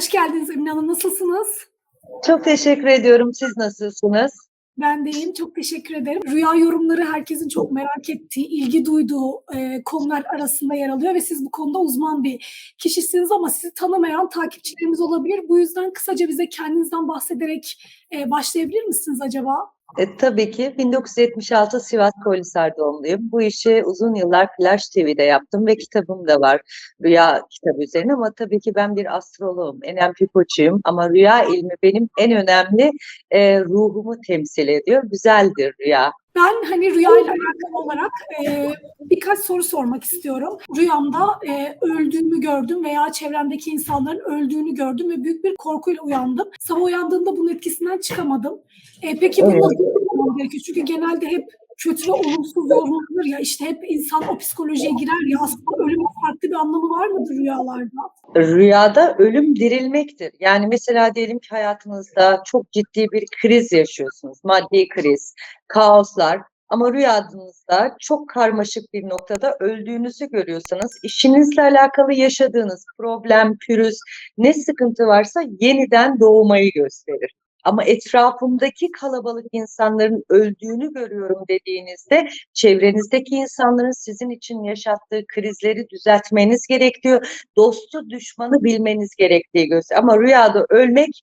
Hoş geldiniz Emine Hanım. Nasılsınız? Çok teşekkür ediyorum. Siz nasılsınız? Ben de iyiyim. Çok teşekkür ederim. Rüya yorumları herkesin çok merak ettiği, ilgi duyduğu e, konular arasında yer alıyor ve siz bu konuda uzman bir kişisiniz ama sizi tanımayan takipçilerimiz olabilir. Bu yüzden kısaca bize kendinizden bahsederek e, başlayabilir misiniz acaba? E, tabii ki 1976 Sivas Kolisar doğumluyum. Bu işi uzun yıllar Flash TV'de yaptım ve kitabım da var. Rüya kitabı üzerine ama tabii ki ben bir astroloğum, NLP koçuyum ama rüya ilmi benim en önemli e, ruhumu temsil ediyor. Güzeldir rüya. Ben hani rüya ile alakalı olarak e, birkaç soru sormak istiyorum. Rüyamda e, öldüğümü gördüm veya çevremdeki insanların öldüğünü gördüm ve büyük bir korkuyla uyandım. Sabah uyandığımda bunun etkisinden çıkamadım. E, peki Evet. nasıl gerekiyor? Çünkü genelde hep kötü ve olumsuz yorumlanır ya işte hep insan o psikolojiye girer ya aslında ölümün farklı bir anlamı var mıdır rüyalarda? Rüyada ölüm dirilmektir. Yani mesela diyelim ki hayatınızda çok ciddi bir kriz yaşıyorsunuz. Maddi kriz, kaoslar ama rüyanızda çok karmaşık bir noktada öldüğünüzü görüyorsanız işinizle alakalı yaşadığınız problem, pürüz, ne sıkıntı varsa yeniden doğmayı gösterir. Ama etrafımdaki kalabalık insanların öldüğünü görüyorum dediğinizde çevrenizdeki insanların sizin için yaşattığı krizleri düzeltmeniz gerekiyor. Dostu düşmanı bilmeniz gerektiği gösteriyor. Ama rüyada ölmek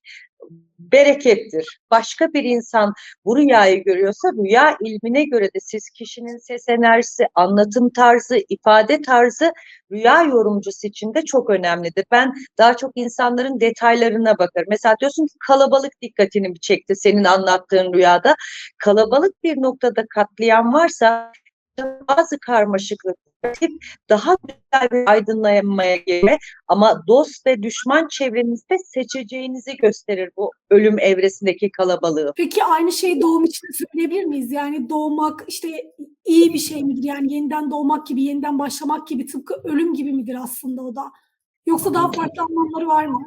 berekettir. Başka bir insan bu rüyayı görüyorsa rüya ilmine göre de siz kişinin ses enerjisi, anlatım tarzı, ifade tarzı rüya yorumcusu için de çok önemlidir. Ben daha çok insanların detaylarına bakarım. Mesela diyorsun ki kalabalık dikkatini mi çekti senin anlattığın rüyada. Kalabalık bir noktada katliam varsa bazı karmaşıklık tip daha güzel bir aydınlanmaya gelme ama dost ve düşman çevrenizde seçeceğinizi gösterir bu ölüm evresindeki kalabalığı. Peki aynı şeyi doğum için söyleyebilir miyiz? Yani doğmak işte iyi bir şey midir? Yani yeniden doğmak gibi, yeniden başlamak gibi tıpkı ölüm gibi midir aslında o da? Yoksa daha farklı anlamları var mı?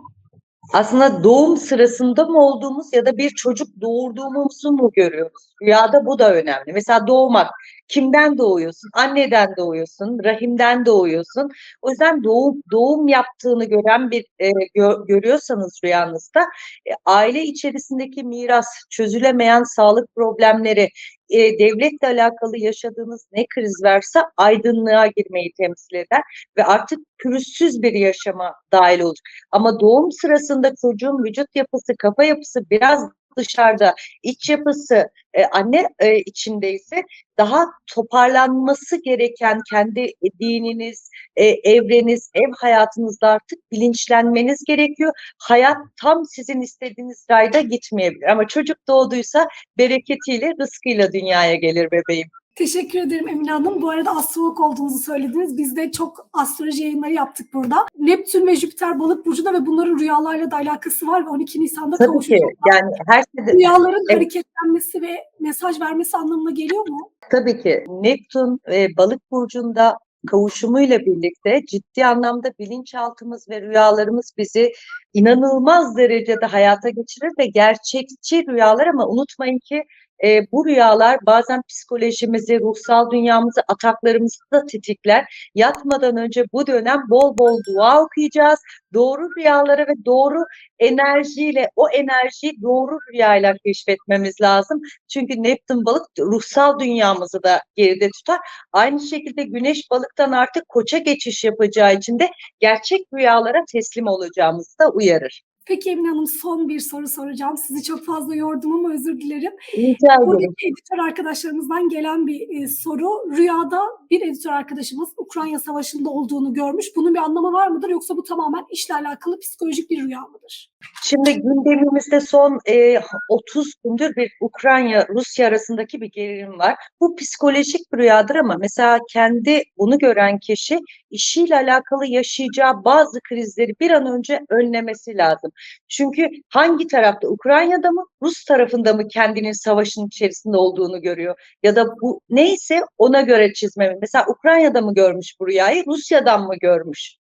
Aslında doğum sırasında mı olduğumuz ya da bir çocuk doğurduğumuzu mu görüyoruz? Rüyada bu da önemli. Mesela doğmak. Kimden doğuyorsun? Anneden doğuyorsun, rahimden doğuyorsun. O yüzden doğum doğum yaptığını gören bir e, gö- görüyorsanız rüyanızda e, aile içerisindeki miras, çözülemeyen sağlık problemleri, e, devletle alakalı yaşadığınız ne kriz varsa aydınlığa girmeyi temsil eder ve artık pürüzsüz bir yaşama dahil olacak. Ama doğum sırasında çocuğun vücut yapısı, kafa yapısı biraz dışarıda, iç yapısı e, anne e, içindeyse daha toparlanması gereken kendi dininiz, e, evreniz, ev hayatınızda artık bilinçlenmeniz gerekiyor. Hayat tam sizin istediğiniz rayda gitmeyebilir ama çocuk doğduysa bereketiyle, rızkıyla dünyaya gelir bebeğim. Teşekkür ederim Emine Hanım. Bu arada astrolog olduğunuzu söylediniz. Biz de çok astroloji yayınları yaptık burada. Neptün ve Jüpiter balık burcunda ve bunların rüyalarla da alakası var ve 12 Nisan'da Tabii ki kavuşacaklar. yani her şeyde Rüyaların Evet. hareketlenmesi ve mesaj vermesi anlamına geliyor mu? Tabii ki Neptün e, balık burcunda kavuşumuyla birlikte ciddi anlamda bilinçaltımız ve rüyalarımız bizi inanılmaz derecede hayata geçirir ve gerçekçi rüyalar ama unutmayın ki e, bu rüyalar bazen psikolojimizi, ruhsal dünyamızı, ataklarımızı da tetikler. Yatmadan önce bu dönem bol bol dua okuyacağız. Doğru rüyalara ve doğru enerjiyle, o enerjiyi doğru rüyayla keşfetmemiz lazım. Çünkü Neptün balık ruhsal dünyamızı da geride tutar. Aynı şekilde Güneş balıktan artık koça geçiş yapacağı için de gerçek rüyalara teslim olacağımızı da uyarır. Peki Emine Hanım son bir soru soracağım. Sizi çok fazla yordum ama özür dilerim. Rica ederim. Editör arkadaşlarımızdan gelen bir e, soru. Rüyada bir editör arkadaşımız Ukrayna Savaşı'nda olduğunu görmüş. Bunun bir anlamı var mıdır yoksa bu tamamen işle alakalı psikolojik bir rüya mıdır? Şimdi gündemimizde son e, 30 gündür bir Ukrayna-Rusya arasındaki bir gerilim var. Bu psikolojik bir rüyadır ama mesela kendi bunu gören kişi işiyle alakalı yaşayacağı bazı krizleri bir an önce önlemesi lazım. Çünkü hangi tarafta Ukrayna'da mı Rus tarafında mı kendinin savaşın içerisinde olduğunu görüyor ya da bu neyse ona göre çizmemi. Mesela Ukrayna'da mı görmüş bu rüyayı, Rusya'dan mı görmüş?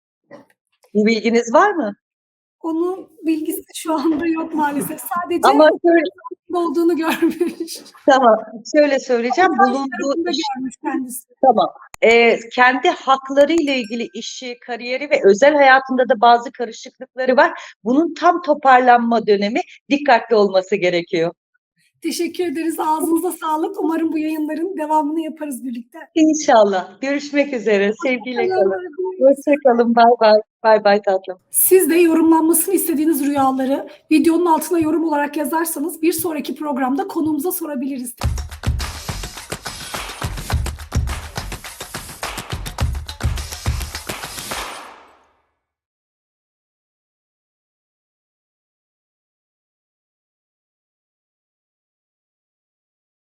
Bir bilginiz var mı? Onun bilgisi şu anda yok maalesef. Sadece Ama şöyle, olduğunu görmüş. tamam, şöyle söyleyeceğim. Bulunduğu iş görmüş kendisi. Tamam. Ee, kendi hakları ile ilgili işi, kariyeri ve özel hayatında da bazı karışıklıkları var. Bunun tam toparlanma dönemi dikkatli olması gerekiyor. Teşekkür ederiz. Ağzınıza sağlık. Umarım bu yayınların devamını yaparız birlikte. İnşallah. Görüşmek üzere. Sevgiyle kalın. Hoşçakalın. Bay bay. Bay bay tatlım. Siz de yorumlanmasını istediğiniz rüyaları videonun altına yorum olarak yazarsanız bir sonraki programda konuğumuza sorabiliriz.